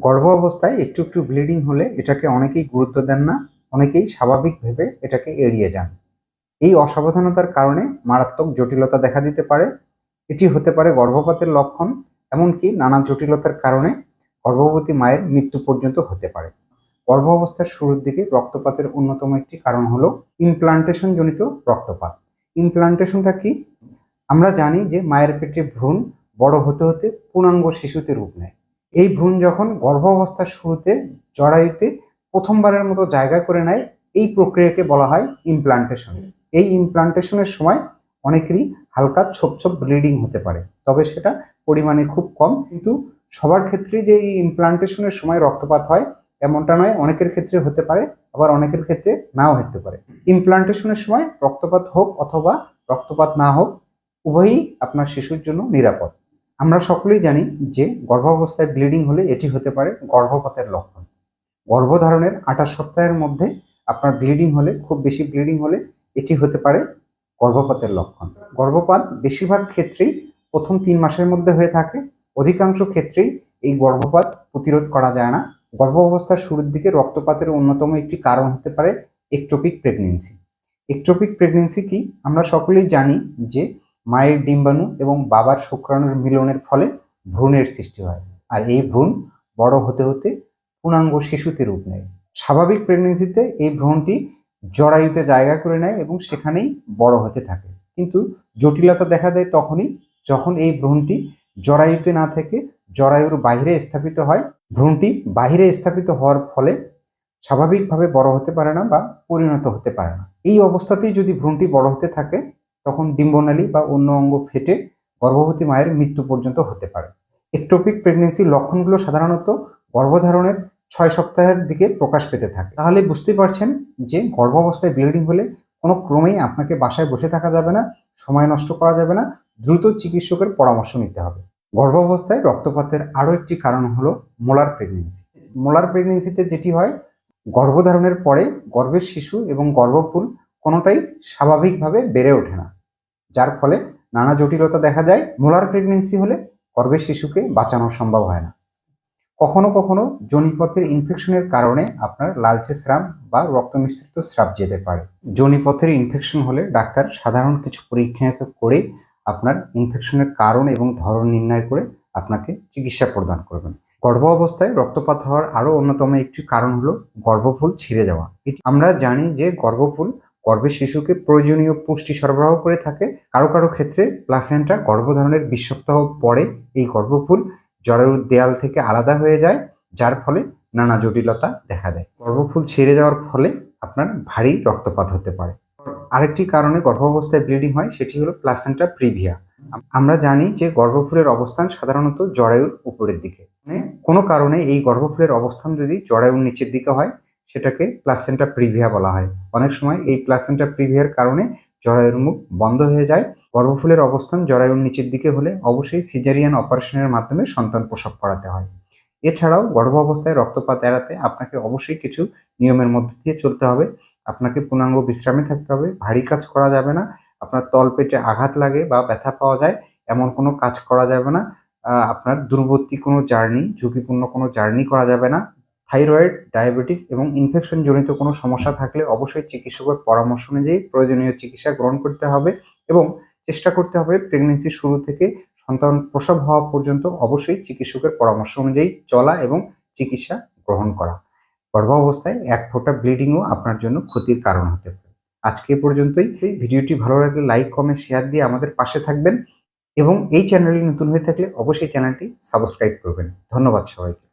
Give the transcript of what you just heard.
গর্ভ অবস্থায় একটু একটু ব্লিডিং হলে এটাকে অনেকেই গুরুত্ব দেন না, অনেকেই স্বাভাবিক ভেবে এটাকে এড়িয়ে যান। এই অসাবধানতার কারণে মারাত্মক জটিলতা দেখা দিতে পারে। এটি হতে পারে গর্ভপাতের লক্ষণ, এমনকি নানা জটিলতার কারণে গর্ভবতী মায়ের মৃত্যু পর্যন্ত হতে পারে। গর্ভ অবস্থার শুরুর দিকে রক্তপাতের অন্যতম একটি কারণ হলো ইমপ্লান্টেশন জনিত রক্তপাত। ইমপ্লান্টেশনটা কি? আমরা জানি যে মায়ের পেটে ভ্রূণ বড় হতে হতে পূর্ণাঙ্গ শিশুতে রূপ নেয়। এই ভ্রূণ যখন গর্ভ অবস্থার শুরুতে জরায়ুতে প্রথমবারের মতো জায়গা করে নেয় এই প্রক্রিয়াকে বলা হয় ইমপ্লান্টেশন এই ইমপ্লান্টেশনের সময় অনেকেরই হালকা ছোপ ছোপ ব্লিডিং হতে পারে তবে সেটা পরিমাণে খুব কম। কিন্তু সবার ক্ষেত্রে যে এই ইমপ্লান্টেশনের সময় রক্তপাত হয় এমনটা নয় অনেকের ক্ষেত্রে হতে পারে আবার অনেকের ক্ষেত্রে নাও হতে পারে। ইমপ্লান্টেশনের সময় রক্তপাত হোক অথবা রক্তপাত না হোক উভয়ই আপনার শিশুর জন্য নিরাপদ। আমরা সকলেই জানি যে গর্ভাবস্থায় ব্লিডিং হলে এটি হতে পারে গর্ভপাতের লক্ষণ। গর্ভধারণের আঠাশ সপ্তাহের মধ্যে আপনার ব্লিডিং হলে, খুব বেশি ব্লিডিং হলে এটি হতে পারে গর্ভপাতের লক্ষণ। গর্ভপাত বেশিরভাগ ক্ষেত্রেই প্রথম তিন মাসের মধ্যে হয়ে থাকে, অধিকাংশ ক্ষেত্রেই এই গর্ভপাত প্রতিরোধ করা যায় না। গর্ভ অবস্থার শুরুর দিকে রক্তপাতের অন্যতম একটি কারণ হতে পারে একটোপিক প্রেগনেন্সি। একটোপিক প্রেগনেন্সি কি? আমরা সকলেই জানি যে মায়ের ডিম্বাণু এবং বাবার শুক্রাণুর মিলনের ফলে ভ্রূণের সৃষ্টি হয়। আর এই ভ্রূণ বড় হতে হতে পূর্ণাঙ্গ শিশুতে রূপ নেয়। স্বাভাবিক প্রেগনেন্সিতে এই ভ্রূণটি জরায়ুতে জায়গা করে নেয় এবং সেখানেই বড় হতে থাকে। কিন্তু জটিলতা দেখা দেয় তখনই যখন এই ভ্রূণটি জরায়ুতে না থেকে জরায়ুর বাইরে স্থাপিত হয়। ভ্রূণটি বাইরে স্থাপিত হওয়ার ফলে স্বাভাবিকভাবে বড় হতে পারে না বা পরিণত হতে পারে না। এই অবস্থাতেই যদি ভ্রূণটি বড় হতে থাকে তখন ডিম্বনালী বা অন্য অঙ্গ ফেটে গর্ভবতী মায়ের মৃত্যু পর্যন্ত হতে পারে। একটোপিক প্রেগনেন্সির লক্ষণগুলো সাধারণত গর্ভধারণের ছয় সপ্তাহের দিকে প্রকাশ পেতে থাকে। তাহলে বুঝতে পারছেন যে গর্ভাবস্থায় ব্লিডিং হলে কোনো ক্রমেই আপনাকে বাসায় বসে থাকা যাবে না, সময় নষ্ট করা যাবে না, দ্রুত চিকিৎসকের পরামর্শ নিতে হবে। গর্ভাবস্থায় রক্তপাতের আরও একটি কারণ হলো মোলার প্রেগনেন্সি। মোলার প্রেগনেন্সিতে যেটি হয়, গর্ভধারণের পরে গর্ভের শিশু এবং গর্ভফুল কোনোটাই স্বাভাবিকভাবে বেড়ে ওঠে না। যার ফলে নানা জটিলতা দেখা যায়। মোলার প্রেগনেন্সি হলে গর্ভের শিশুকে বাঁচানো সম্ভব হয় না। কখনো কখনো জনিপথের ইনফেকশনের কারণে আপনার লালচে স্রাব বা রক্ত মিশ্রিত স্রাব যেতে পারে। জনিপথের ইনফেকশন হলে ডাক্তার সাধারণ কিছু পরীক্ষা করে আপনার ইনফেকশনের কারণ এবং ধরন নির্ণয় করে আপনাকে চিকিৎসা প্রদান করবেন। গর্ভ অবস্থায় রক্তপাত হওয়ার আরও অন্যতম একটি কারণ হলো গর্ভফুল ছিঁড়ে যাওয়া। আমরা জানি যে গর্ভফুল গর্ভের শিশুকে প্রয়োজনীয় পুষ্টি সরবরাহ করে থাকে। কারও কারও ক্ষেত্রে প্লাসেন্টা গর্ভধারণের বিশ সপ্তাহ পরে এই গর্ভফুল জরায়ুর দেয়াল থেকে আলাদা হয়ে যায়, যার ফলে নানা জটিলতা দেখা দেয়। গর্ভফুল ছেড়ে যাওয়ার ফলে আপনার ভারী রক্তপাত হতে পারে। আরেকটি কারণে গর্ভাবস্থায় ব্লিডিং হয়, সেটি হলো প্লাসেন্টা প্রিভিয়া আমরা জানি যে গর্ভফুলের অবস্থান সাধারণত জরায়ুর উপরের দিকে। মানে কোনো কারণে এই গর্ভফুলের অবস্থান যদি জরায়ুর নিচের দিকে হয় সেটাকে প্লাসেন্টা প্রিভিয়া বলা হয়। অনেক সময় এই প্লাসেন্টা প্রিভিয়ার কারণে জরায়ুর মুখ বন্ধ হয়ে যায়, গর্ভফুলের অবস্থান জরায়ুর নিচের দিকে হলে অবশ্যই সিজারিয়ান অপারেশনের মাধ্যমে সন্তান প্রসব করাতে হয়। এছাড়াও গর্ভ অবস্থায় রক্তপাত এড়াতে আপনাকে অবশ্যই কিছু নিয়মের মধ্যে দিয়ে চলতে হবে। আপনাকে পূর্ণাঙ্গ বিশ্রামে থাকতে হবে, ভারী কাজ করা যাবে না, আপনার তল পেটে আঘাত লাগে বা ব্যথা পাওয়া যায়, এমন কোনো কাজ করা যাবে না। আপনার দূরবর্তী কোনো জার্নি, ঝুঁকিপূর্ণ কোনো জার্নি করা যাবে না। থাইরয়েড, ডায়াবেটিস এবং ইনফেকশন জনিত কোনো সমস্যা থাকলে অবশ্যই চিকিৎসকের পরামর্শ অনুযায়ী প্রয়োজনীয় চিকিৎসা গ্রহণ করতে হবে এবং চেষ্টা করতে হবে প্রেগনেন্সির শুরু থেকে সন্তান প্রসব হওয়া পর্যন্ত অবশ্যই চিকিৎসকের পরামর্শ অনুযায়ী চলা এবং চিকিৎসা গ্রহণ করা। গর্ভাবস্থায় এক ফোঁটা ব্লিডিংও আপনার জন্য ক্ষতির কারণ হতে পারে। আজকে পর্যন্তই। এই ভিডিওটি ভালো লাগলে লাইক কমেন্ট শেয়ার দিয়ে আমাদের পাশে থাকবেন এবং এই চ্যানেলটি নতুন হয়ে থাকলে অবশ্যই চ্যানেলটি সাবস্ক্রাইব করবেন। ধন্যবাদ সবাইকে।